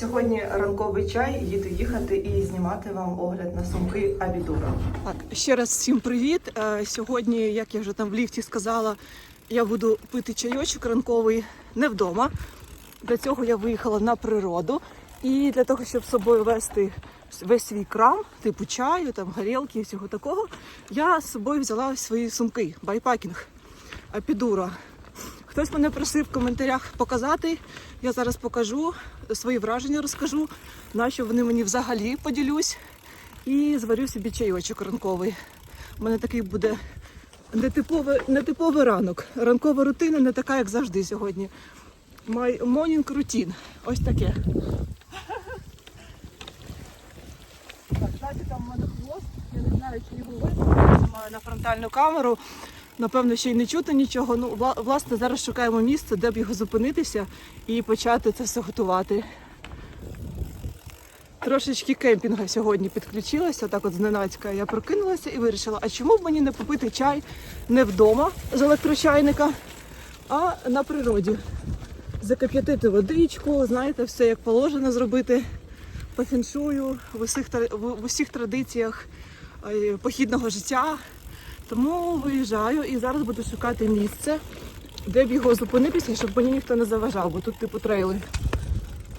Сьогодні ранковий чай, їду їхати і знімати вам огляд на сумки Абідура. Так, ще раз всім привіт. Е, Сьогодні, як я вже там в ліфті сказала, я буду пити чайочок ранковий не вдома. Для цього я виїхала на природу. І для того, щоб з собою вести весь свій крам, типу чаю, там горілки і всього такого, я з собою взяла свої сумки, байпакінг Апідура. Хтось мене просив в коментарях показати. Я зараз покажу свої враження, розкажу, на що вони мені взагалі поділюсь. І зварю собі чайочок ранковий. У мене такий буде нетиповий, нетиповий ранок. Ранкова рутина не така, як завжди сьогодні. My morning routine. Ось таке. Так, знаєте, там у мене хвост. Я не знаю, чи його видно. Я знімаю на фронтальну камеру. Напевно, ще й не чути нічого. Ну, власне, зараз шукаємо місце, де б його зупинитися і почати це все готувати. Трошечки кемпінга сьогодні підключилася, так от зненацька. Я прокинулася і вирішила, а чому б мені не попити чай не вдома з електрочайника, а на природі. Закип'ятити водичку, знаєте, все як положено зробити по фіншую в усіх, в усіх традиціях е, похідного життя. Тому виїжджаю і зараз буду шукати місце, де б його зупинитися, щоб мені ніхто не заважав, бо тут типу трейли.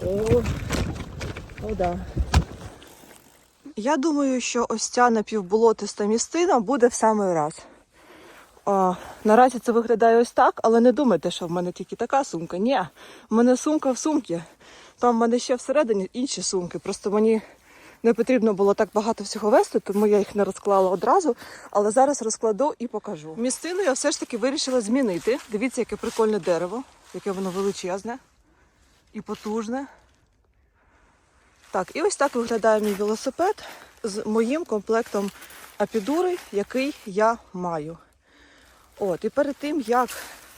О, о, да. Я думаю, що ось ця напівболотиста місцина буде в самий раз. А, наразі це виглядає ось так, але не думайте, що в мене тільки така сумка. Ні, в мене сумка в сумці. Там в мене ще всередині інші сумки. Просто мені не потрібно було так багато всього вести, тому я їх не розклала одразу. Але зараз розкладу і покажу. Місцину я все ж таки вирішила змінити. Дивіться, яке прикольне дерево, яке воно величезне і потужне. Так, і ось так виглядає мій велосипед з моїм комплектом апідури, який я маю. От, і перед тим, як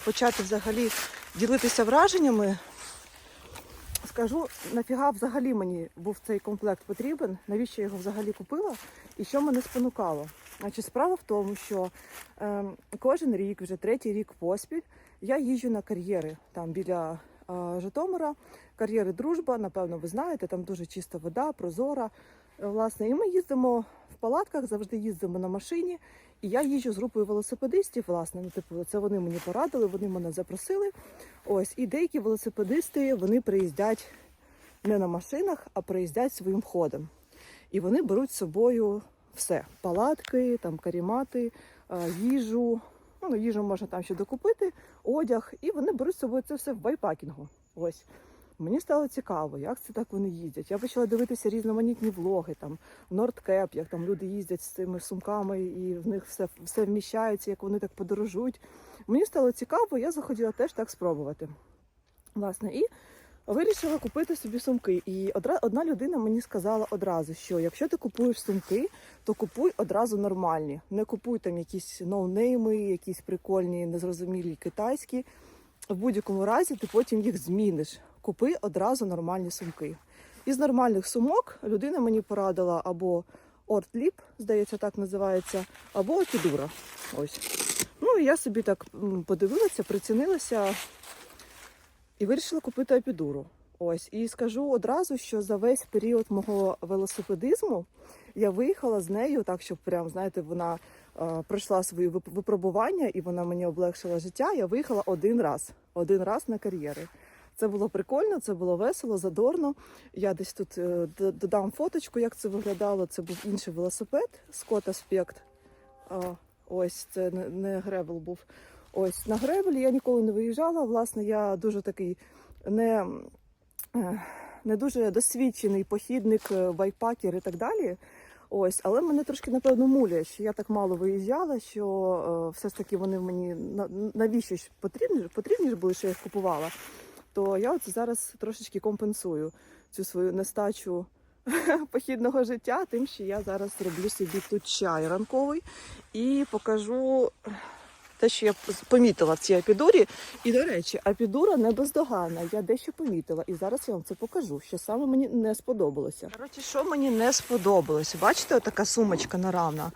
почати взагалі ділитися враженнями, скажу, нафіга взагалі мені був цей комплект потрібен, навіщо я його взагалі купила і що мене спонукало. Значить, справа в тому, що е, кожен рік, вже третій рік поспіль, я їжджу на кар'єри там біля е, Житомира. Кар'єри Дружба, напевно, ви знаєте, там дуже чиста вода, прозора. Е, Власне, і ми їздимо в палатках, завжди їздимо на машині. І я їжджу з групою велосипедистів, власне, ну, типу, це вони мені порадили, вони мене запросили. Ось, і деякі велосипедисти вони приїздять не на машинах, а приїздять своїм ходом. І вони беруть з собою все: палатки, там карімати, е, їжу. Ну, їжу можна там ще докупити, одяг, і вони беруть з собою це все в байпакінгу. Ось. Мені стало цікаво, як це так вони їздять. Я почала дивитися різноманітні влоги, там Нордкеп, як там люди їздять з цими сумками, і в них все, все вміщається, як вони так подорожують. Мені стало цікаво, я захотіла теж так спробувати. Власне, і вирішила купити собі сумки. І одра, одна людина мені сказала одразу, що якщо ти купуєш сумки, то купуй одразу нормальні. Не купуй там якісь ноунейми, якісь прикольні, незрозумілі китайські. В будь-якому разі ти потім їх зміниш. Купи одразу нормальні сумки. Із нормальних сумок людина мені порадила або Ортліп, здається, так називається, або Кідура. Ось. Ну і я собі так подивилася, прицінилася і вирішила купити апідуру. Ось. І скажу одразу, що за весь період мого велосипедизму я виїхала з нею, так щоб прям, знаєте, вона е, пройшла свої вип- випробування і вона мені облегшила життя. Я виїхала один раз, один раз на кар'єри. Це було прикольно, це було весело, задорно. Я десь тут е, додам фоточку, як це виглядало. Це був інший велосипед Scott Aspect. Ось це не, гребел був. Ось на гребелі я ніколи не виїжджала. Власне, я дуже такий не, е, не дуже досвідчений похідник, е, байпакер і так далі. Ось, але мене трошки напевно муляє, що я так мало виїжджала, що все ж таки вони мені на- навіщо потрібні, потрібні ж були, що я їх купувала. То я от зараз трошечки компенсую цю свою нестачу похідного життя, тим, що я зараз роблю собі тут чай ранковий і покажу те, що я помітила в цій апідурі. І, до речі, апідура не бездоганна. Я дещо помітила. І зараз я вам це покажу, що саме мені не сподобалося. Коротше, що мені не сподобалося? Бачите, така сумочка наравна.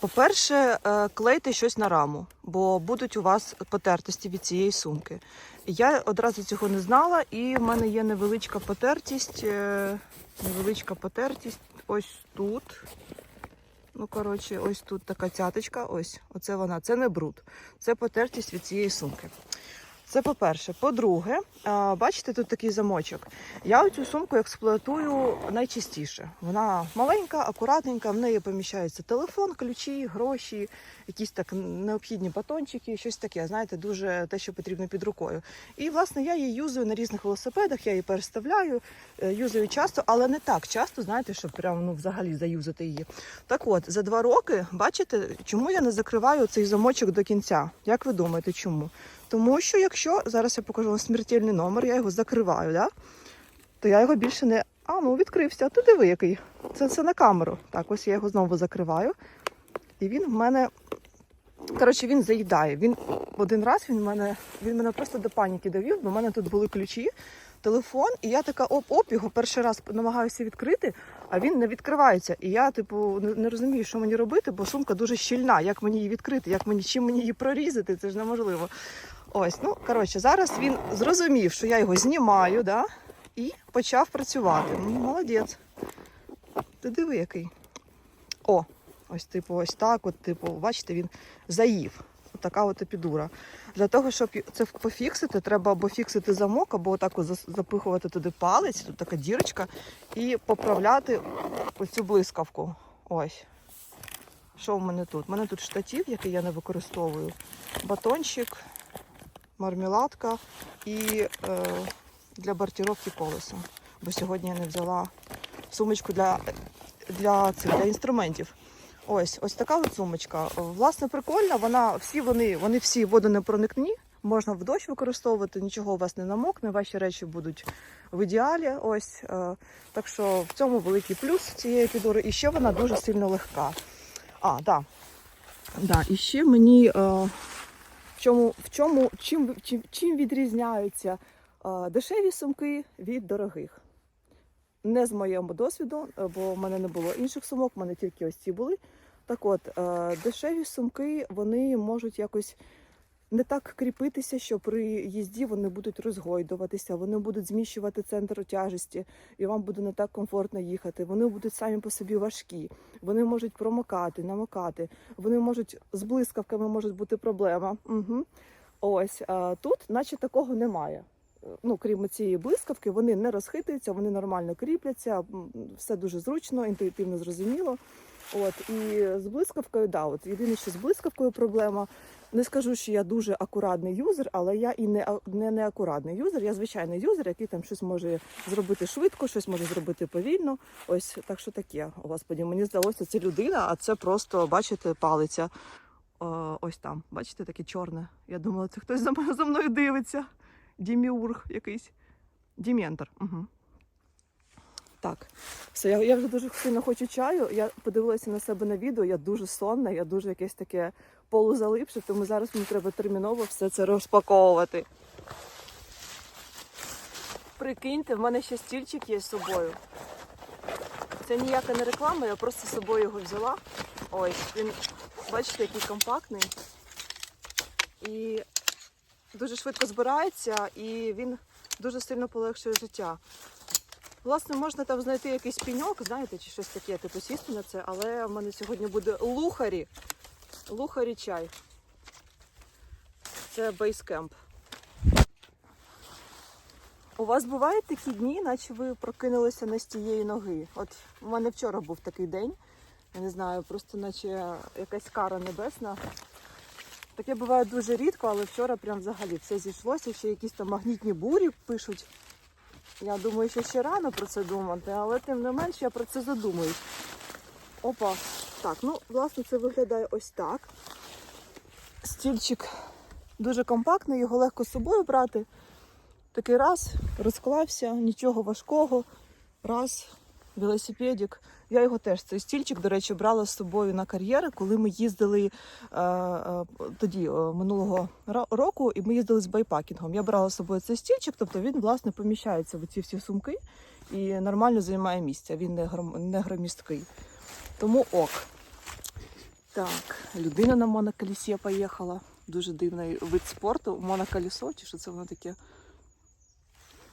По-перше, е, клейте щось на раму, бо будуть у вас потертості від цієї сумки. Я одразу цього не знала, і в мене є невеличка потертість. е, Невеличка потертість ось тут. Ну, коротше, ось тут така цяточка. Ось, оце вона. Це не бруд. Це потертість від цієї сумки. Це по-перше. По-друге, бачите, тут такий замочок. Я цю сумку експлуатую найчастіше. Вона маленька, акуратненька, в неї поміщається телефон, ключі, гроші, якісь так необхідні батончики, щось таке, знаєте, дуже те, що потрібно під рукою. І, власне, я її юзаю на різних велосипедах, я її переставляю, е, юзаю часто, але не так часто, знаєте, щоб прям ну, взагалі заюзати її. Так от, за два роки, бачите, чому я не закриваю цей замочок до кінця? Як ви думаєте, чому? Тому що якщо зараз я покажу вам смертельний номер, я його закриваю, да? то я його більше не. А, ну відкрився. Ти диви, який. Це, це на камеру. Так, ось я його знову закриваю. І він в мене. Коротше, він заїдає. Він один раз він мене він мене просто до паніки довів, бо в мене тут були ключі, телефон, і я така оп-оп, його перший раз намагаюся відкрити, а він не відкривається. І я, типу, не розумію, що мені робити, бо сумка дуже щільна. Як мені її відкрити, як мені чим мені її прорізати, це ж неможливо. Ось, ну коротше, зараз він зрозумів, що я його знімаю, да? і почав працювати. Ну, молодець. Ти диви, який. О, ось, типу, ось так. От, типу, бачите, він заїв. Така от епідура. Для того, щоб це пофіксити, треба або фіксити замок, або отак от запихувати туди палець, тут така дірочка, і поправляти оцю блискавку. Ось. Що в мене тут? У мене тут штатив, який я не використовую, батончик, мармеладка і е, для бортировки колеса. Бо сьогодні я не взяла сумочку для, для, цих, для інструментів. Ось, ось така от сумочка. Власне, прикольна. Вона всі вони, вони всі водонепроникні. Можна в дощ використовувати, нічого у вас не намокне, ваші речі будуть в ідеалі. Ось е, так що в цьому великий плюс цієї підори. І ще вона дуже сильно легка. А, да. Да, і ще мені е, чому, в чому, чим, чим, чим відрізняються дешеві сумки від дорогих. Не з моєму досвіду, е, бо в мене не було інших сумок, в мене тільки ось ці були. Так от, е, дешеві сумки вони можуть якось не так кріпитися, що при їзді вони будуть розгойдуватися, вони будуть зміщувати центр тяжесті, і вам буде не так комфортно їхати. Вони будуть самі по собі важкі, вони можуть промокати, намокати, вони можуть з блискавками можуть бути проблема. Угу. Ось а тут, наче такого немає. Ну, крім цієї блискавки, вони не розхитуються, вони нормально кріпляться, все дуже зручно, інтуїтивно зрозуміло. От і з блискавкою, да, от єдине, що з блискавкою проблема. Не скажу, що я дуже акуратний юзер, але я і не, не неакуратний юзер. Я звичайний юзер, який там щось може зробити швидко, щось може зробити повільно. Ось так що таке. Господі, мені здалося, це людина, а це просто, бачите, палиця. Ось там. Бачите, таке чорне. Я думала, це хтось за мною, за мною дивиться. Діміург якийсь. Діментор. Угу. Так, все, я, я вже дуже сильно хочу чаю. Я подивилася на себе на відео, я дуже сонна, я дуже якесь таке полузалипше, тому зараз мені треба терміново все це розпаковувати. Прикиньте, в мене ще стільчик є з собою. Це ніяка не реклама, я просто з собою його взяла. Ось, він, бачите, який компактний. І дуже швидко збирається, і він дуже сильно полегшує життя. Власне, можна там знайти якийсь піньок, знаєте, чи щось таке, типу сісти на це, але в мене сьогодні буде лухарі. Лухарі чай. Це бейскемп. У вас бувають такі дні, наче ви прокинулися не з тієї ноги. От у мене вчора був такий день. Я не знаю, просто наче якась кара небесна. Таке буває дуже рідко, але вчора прям взагалі все зійшлося, ще якісь там магнітні бурі пишуть. Я думаю, що ще рано про це думати, але тим не менш я про це задумуюсь. Опа. Так, ну, власне, це виглядає ось так. Стільчик дуже компактний, його легко з собою брати. Такий раз, розклався, нічого важкого. Раз, велосипедик. Я його теж цей стільчик, до речі, брала з собою на кар'єри, коли ми їздили е, е, тоді, е, минулого року, і ми їздили з байпакінгом. Я брала з собою цей стільчик, тобто він власне поміщається в ці всі сумки і нормально займає місце. Він не, гром, не громісткий. Тому ок. Так, людина на моноколісі поїхала. Дуже дивний вид спорту. Моноколісо, чи що це воно таке?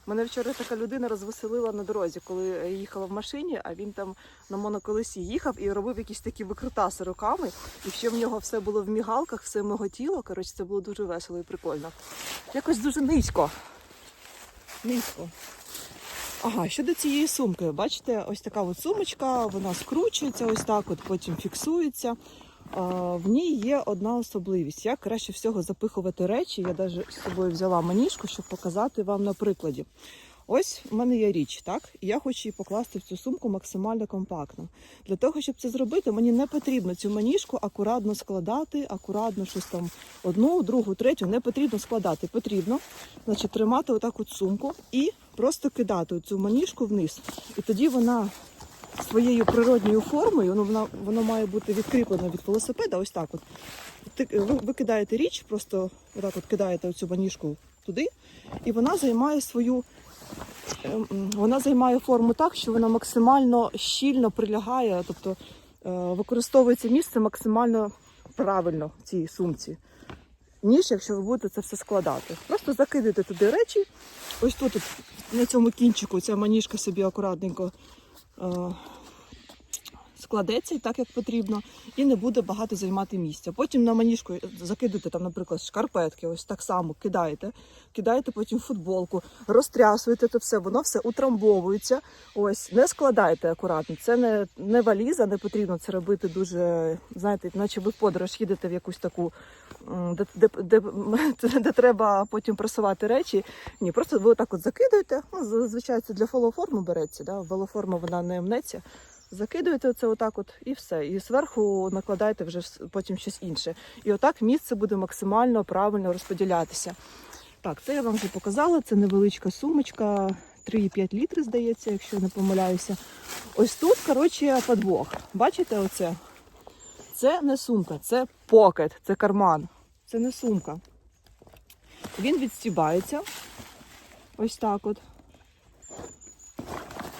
Мене вчора така людина розвеселила на дорозі, коли їхала в машині, а він там на моноколесі їхав і робив якісь такі викрутаси руками. І ще в нього все було в мігалках, все миготіло. Коротше, це було дуже весело і прикольно. Якось дуже низько. Низько. Ага, щодо цієї сумки, бачите, ось така от сумочка, вона скручується, ось так, от потім фіксується. В ній є одна особливість. Як краще всього запихувати речі. Я навіть з собою взяла маніжку, щоб показати вам на прикладі. Ось в мене є річ, так? І я хочу її покласти в цю сумку максимально компактно. Для того, щоб це зробити, мені не потрібно цю маніжку акуратно складати, акуратно щось там одну, другу, третю. Не потрібно складати. Потрібно значить, тримати отак от сумку і просто кидати цю маніжку вниз. І тоді вона своєю природньою формою, ну вона воно має бути відкріплено від велосипеда. Ось так. От Ти- ви, ви кидаєте річ, просто отак от кидаєте цю маніжку туди, і вона займає свою. ем, Вона займає форму так, що вона максимально щільно прилягає, тобто е, використовується місце максимально правильно в цій сумці, ніж якщо ви будете це все складати. Просто закидайте туди речі. Ось тут на цьому кінчику ця маніжка собі акуратненько е, складеться і так, як потрібно, і не буде багато займати місця. Потім на маніжку закидуєте там, наприклад, шкарпетки, ось так само кидаєте, кидаєте потім футболку, розтрясуєте то все, воно все утрамбовується. Ось не складайте акуратно. Це не, не валіза, не потрібно це робити дуже, знаєте, наче ви подорож їдете в якусь таку, м, де, де, де, де треба потім просувати речі. Ні, просто ви отак от закидаєте. Ну, зазвичай це для фолоформу береться, да? велоформа вона не мнеться. Закидуєте це отак, от і все. І зверху накладаєте вже потім щось інше. І отак місце буде максимально правильно розподілятися. Так, це я вам вже показала. Це невеличка сумочка, 3,5 літри, здається, якщо не помиляюся. Ось тут, коротше, подвох. Бачите оце? Це не сумка, це покет, це карман. Це не сумка. Він відстібається. Ось так от.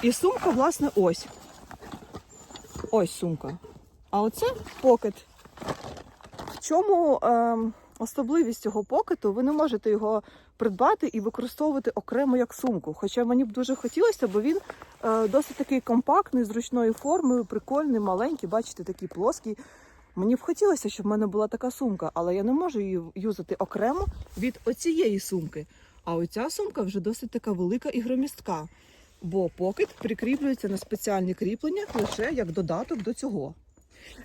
І сумка, власне, ось. Ось сумка. А оце покет. В чому ем, особливість цього покету? Ви не можете його придбати і використовувати окремо як сумку. Хоча мені б дуже хотілося, бо він е, досить такий компактний, зручною формою, прикольний, маленький, бачите, такий плоский. Мені б хотілося, щоб в мене була така сумка, але я не можу її юзати окремо від оцієї сумки. А оця сумка вже досить така велика і громістка бо покет прикріплюється на спеціальні кріплення лише як додаток до цього.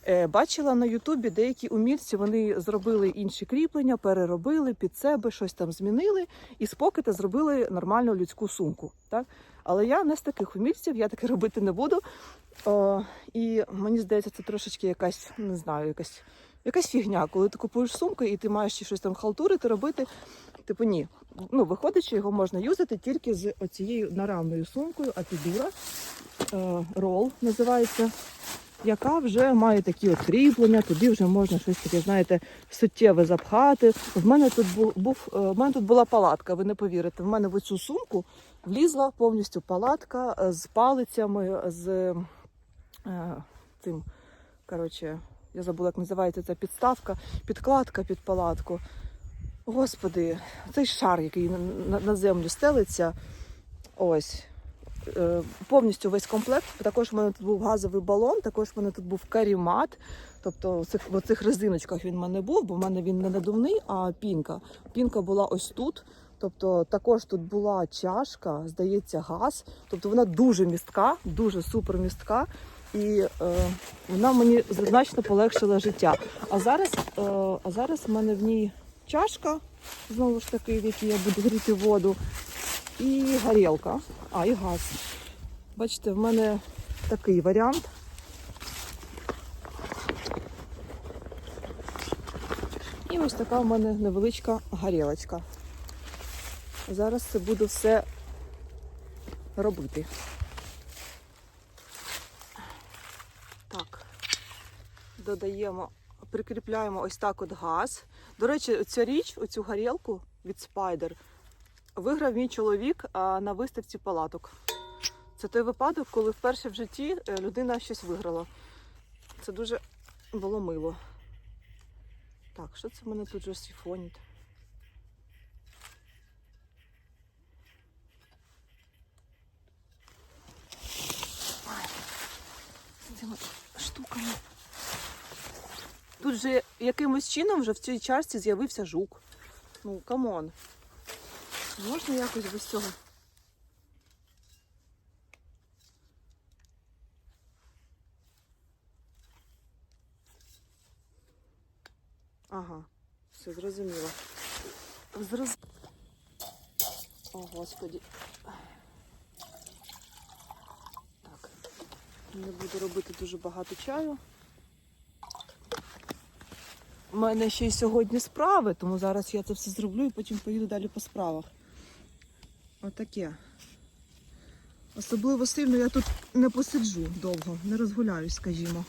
Е, Бачила на Ютубі деякі умільці, вони зробили інші кріплення, переробили під себе, щось там змінили, і з покета зробили нормальну людську сумку. Так? Але я не з таких умільців, я таке робити не буду. О, і мені здається, це трошечки якась, не знаю, якась, якась фігня, коли ти купуєш сумку і ти маєш щось там халтурити, робити. Типу ні. Ну, виходить, що його можна юзати тільки з оцією наравною сумкою, апідура, е, рол називається, яка вже має такі от кріплення, туди вже можна щось таке, знаєте, суттєве запхати. В мене тут був, був е, в мене тут була палатка, ви не повірите. В мене в оцю сумку влізла повністю палатка е, з палицями, з е, цим, коротше, я забула, як називається ця підставка, підкладка під палатку. Господи, цей шар, який на, землю стелиться. Ось. Е, повністю весь комплект. Також в мене тут був газовий балон, також в мене тут був карімат. Тобто в цих, в цих резиночках він в мене був, бо в мене він не надувний, а пінка. Пінка була ось тут. Тобто також тут була чашка, здається, газ. Тобто вона дуже містка, дуже супер містка. І е, вона мені значно полегшила життя. А зараз, е, а зараз в мене в ній чашка, знову ж таки, в якій я буду гріти воду, і горілка, а і газ. Бачите, в мене такий варіант. І ось така в мене невеличка горілочка. Зараз це буду все робити. Так, додаємо, прикріпляємо ось так от газ. До речі, ця річ, оцю горілку від Spider, виграв мій чоловік на виставці палаток. Це той випадок, коли вперше в житті е, людина щось виграла. Це дуже було мило. Так, що це в мене тут же сифонить? Ай, з цими штуками. Тут же якимось чином вже в цій чашці з'явився жук. Ну, камон. Можна якось без цього? Ага, все зрозуміло. Зроз... О, господі. Так. Не буду робити дуже багато чаю. У мене ще й сьогодні справи, тому зараз я це все зроблю і потім поїду далі по справах. Отаке. Особливо сильно я тут не посиджу довго, не розгуляюсь, скажімо.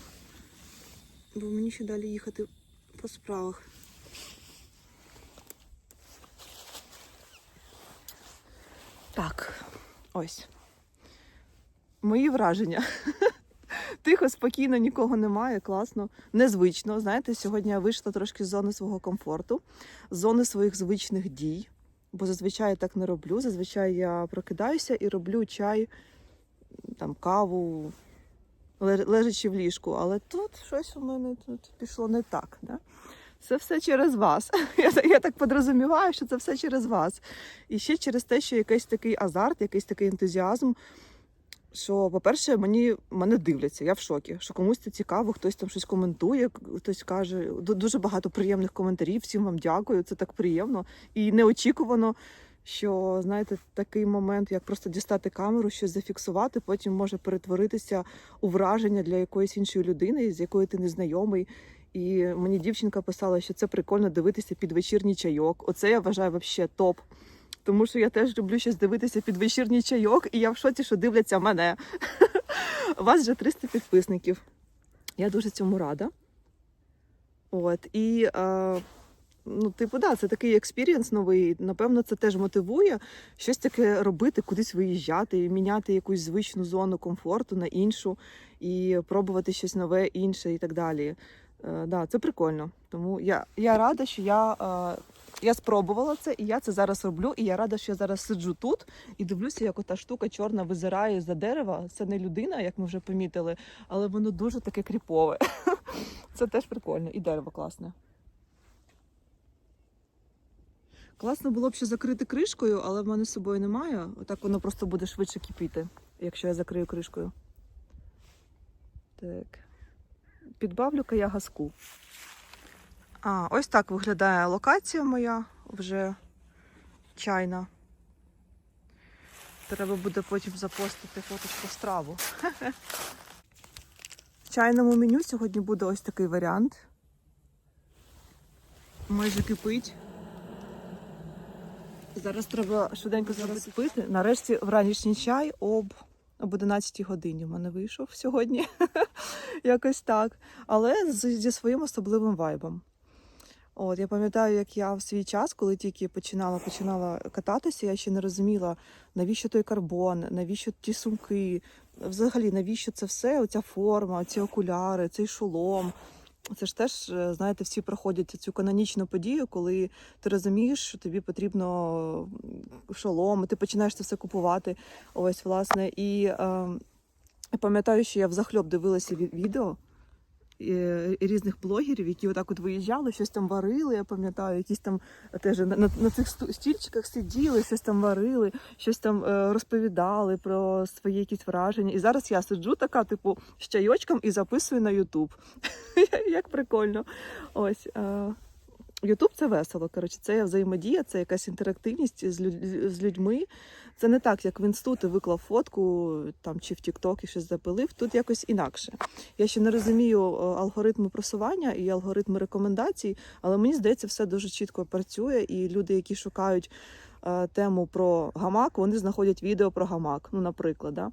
Бо мені ще далі їхати по справах. Так, ось. Мої враження. Тихо, спокійно, нікого немає, класно, незвично. Знаєте, сьогодні я вийшла трошки з зони свого комфорту, з зони своїх звичних дій. Бо зазвичай я так не роблю. Зазвичай я прокидаюся і роблю чай, там, каву, лежачи в ліжку. Але тут щось у мене тут пішло не так. Да? Це все через вас. Я, я так подрозуміваю, що це все через вас. І ще через те, що якийсь такий азарт, якийсь такий ентузіазм. Що, по-перше, мені мене дивляться, я в шокі. Що комусь це цікаво, хтось там щось коментує, хтось каже. Дуже багато приємних коментарів. Всім вам дякую. Це так приємно і неочікувано. Що знаєте, такий момент, як просто дістати камеру, щось зафіксувати, потім може перетворитися у враження для якоїсь іншої людини, з якою ти не знайомий. І мені дівчинка писала, що це прикольно дивитися під вечірній чайок. Оце я вважаю вообще топ. Тому що я теж люблю щось дивитися під вечірній чайок, і я в шоці, що дивляться мене. У вас вже 300 підписників. Я дуже цьому рада. От, і, е, ну, типу, да, це такий експірієнс новий. Напевно, це теж мотивує щось таке робити, кудись виїжджати, міняти якусь звичну зону комфорту на іншу і пробувати щось нове, інше і так далі. Е, да, це прикольно. Тому я, я рада, що я, е, я спробувала це, і я це зараз роблю. І я рада, що я зараз сиджу тут і дивлюся, як ота штука чорна визирає за дерева. Це не людина, як ми вже помітили, але воно дуже таке кріпове. Це теж прикольно. І дерево класне. Класно було б ще закрити кришкою, але в мене з собою немає. Отак воно просто буде швидше кипіти, якщо я закрию кришкою. Так. Підбавлю-ка я газку. А, ось так виглядає локація моя вже чайна. Треба буде потім запостити фоточку страву. В чайному меню сьогодні буде ось такий варіант. Майже кипить. Зараз треба швиденько зараз пити. Нарешті вранішній чай об, об 11 годині в мене вийшов сьогодні. Якось так. Але зі своїм особливим вайбом. От, я пам'ятаю, як я в свій час, коли тільки починала починала кататися, я ще не розуміла, навіщо той карбон, навіщо ті сумки, взагалі, навіщо це все, оця форма, ці окуляри, цей шолом. Це ж теж, е, знаєте, всі проходять цю канонічну подію, коли ти розумієш, що тобі потрібно шолом, ти починаєш це все купувати. Ось, власне, і е, пам'ятаю, що я взахльоб дивилася ві- відео різних блогерів, які отак от виїжджали, щось там варили. Я пам'ятаю, якісь там теж на, на, на цих стільчиках сиділи, щось там варили, щось там е, розповідали про свої якісь враження. І зараз я сиджу така, типу, з чайочком і записую на Ютуб. Як прикольно. Ось. Ютуб це весело. Коротше, це взаємодія, це якась інтерактивність з, люд- з людьми. Це не так, як в інсту ти виклав фотку там чи в Тікток і щось запилив. Тут якось інакше. Я ще не розумію е, алгоритми просування і алгоритми рекомендацій, але мені здається, все дуже чітко працює, і люди, які шукають е, тему про гамак, вони знаходять відео про гамак. Ну, наприклад, да.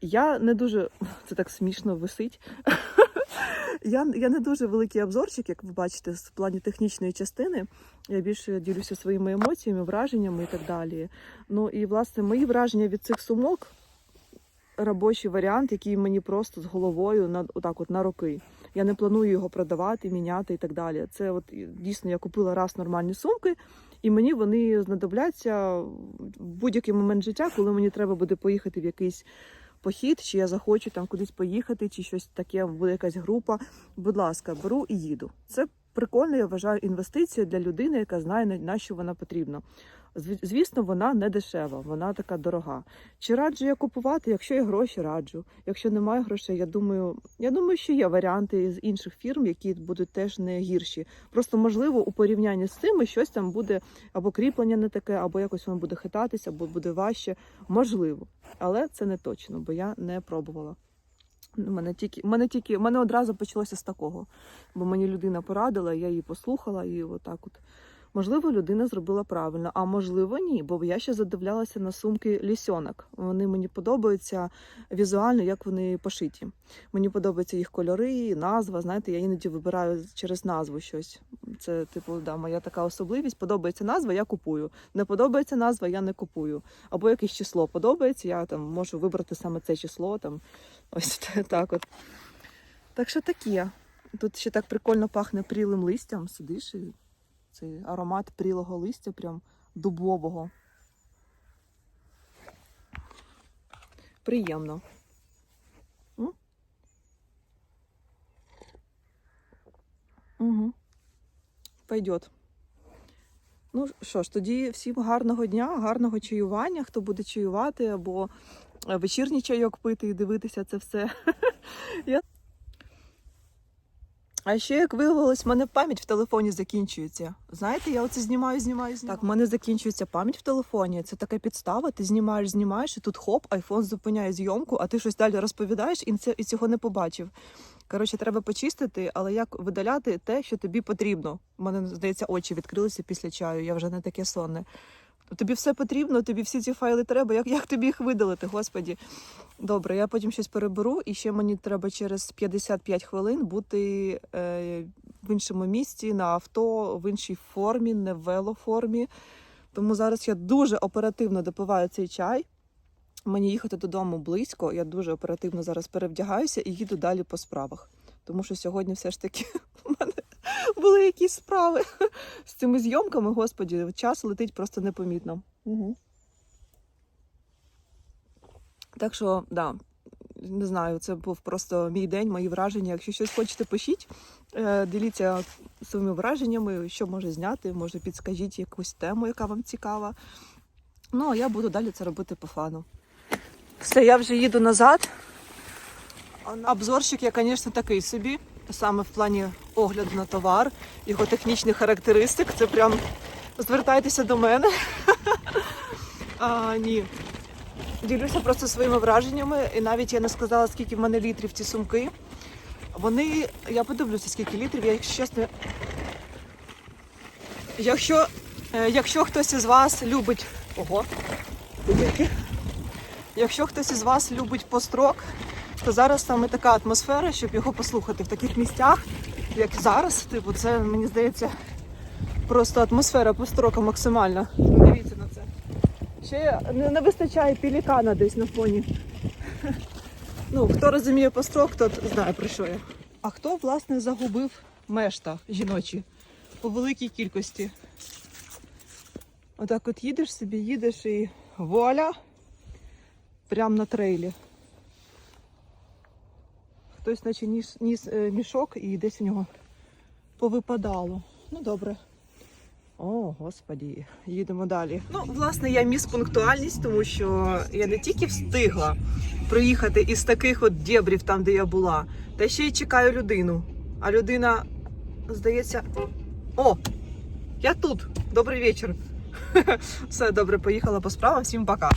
Я не дуже це так смішно висить. Я, я не дуже великий обзорчик, як ви бачите, з плані технічної частини. Я більше ділюся своїми емоціями, враженнями і так далі. Ну і власне мої враження від цих сумок робочий варіант, який мені просто з головою на отак, от на роки. Я не планую його продавати, міняти і так далі. Це от дійсно я купила раз нормальні сумки, і мені вони знадобляться в будь-який момент життя, коли мені треба буде поїхати в якийсь похід, чи я захочу там кудись поїхати, чи щось таке, буде якась група. Будь ласка, беру і їду. Це прикольно, я вважаю, інвестиція для людини, яка знає, на- що вона потрібна. Зв- Звісно, вона не дешева, вона така дорога. Чи раджу я купувати? Якщо є гроші, раджу. Якщо немає грошей, я думаю, я думаю, що є варіанти з інших фірм, які будуть теж не гірші. Просто можливо у порівнянні з цими щось там буде або кріплення не таке, або якось воно буде хитатися, або буде важче. Можливо, але це не точно, бо я не пробувала. У мене тільки, мене тільки, мене одразу почалося з такого, бо мені людина порадила, я її послухала, і отак от. Можливо, людина зробила правильно, а можливо, ні. Бо я ще задивлялася на сумки лісьонок. Вони мені подобаються візуально, як вони пошиті. Мені подобаються їх кольори, назва. Знаєте, я іноді вибираю через назву щось. Це, типу, да, моя така особливість. Подобається назва, я купую. Не подобається назва, я не купую. Або якесь число подобається, я там можу вибрати саме це число. Там ось так от. Так що таке. Тут ще так прикольно пахне прілим листям. Сидиш і цей аромат прілого листя, прям дубового. Приємно. М? Угу. Пойдет. Ну що ж, тоді всім гарного дня, гарного чаювання, хто буде чаювати, або е, вечірній чайок пити і дивитися це все. А ще, як виявилось, в мене пам'ять в телефоні закінчується. Знаєте, я оце знімаю, знімаю, знімаю. Так, в мене закінчується пам'ять в телефоні. Це така підстава. Ти знімаєш, знімаєш, і тут хоп, айфон зупиняє зйомку, а ти щось далі розповідаєш і, і цього не побачив. Коротше, треба почистити, але як видаляти те, що тобі потрібно. У мене, здається, очі відкрилися після чаю, я вже не таке сонне. Тобі все потрібно, тобі всі ці файли треба. Як, як тобі їх видалити, господі? Добре, я потім щось переберу, і ще мені треба через 55 хвилин бути е, в іншому місці, на авто, в іншій формі, не в велоформі. Тому зараз я дуже оперативно допиваю цей чай. Мені їхати додому близько. Я дуже оперативно зараз перевдягаюся і їду далі по справах. Тому що сьогодні все ж таки у мене були якісь справи з цими зйомками. Господі, час летить просто непомітно. Угу. Так що, да, не знаю, це був просто мій день, мої враження. Якщо щось хочете, пишіть, е, діліться своїми враженнями, що може зняти, може підскажіть якусь тему, яка вам цікава. Ну, а я буду далі це робити по фану. Все, я вже їду назад. Обзорщик я, звісно, такий собі. Саме в плані огляду на товар, його технічних характеристик. Це прям звертайтеся до мене. А, ні. Ділюся просто своїми враженнями, і навіть я не сказала, скільки в мене літрів ці сумки. Вони, я подивлюся, скільки літрів, я якщо чесно. Якщо, е, якщо хтось із вас любить. Ого! Якщо хтось із вас любить построк, то зараз саме така атмосфера, щоб його послухати в таких місцях, як зараз. Типу, це мені здається просто атмосфера построка максимальна. Дивіться на це. Ще не, вистачає пелікана десь на фоні. Ну, хто розуміє построк, тот знає про що я. А хто, власне, загубив мешта жіночі по великій кількості? Отак от їдеш собі, їдеш і вуаля! Прямо на трейлі. Хтось наче ніс, ніс е, мішок і десь у нього повипадало. Ну добре. О, господі, їдемо далі. Ну, власне, я міс пунктуальність, тому що я не тільки встигла приїхати із таких от дєбрів, там, де я була, та ще й чекаю людину. А людина, здається, о! Я тут. Добрий вечір. Все добре, поїхала по справам. Всім пока.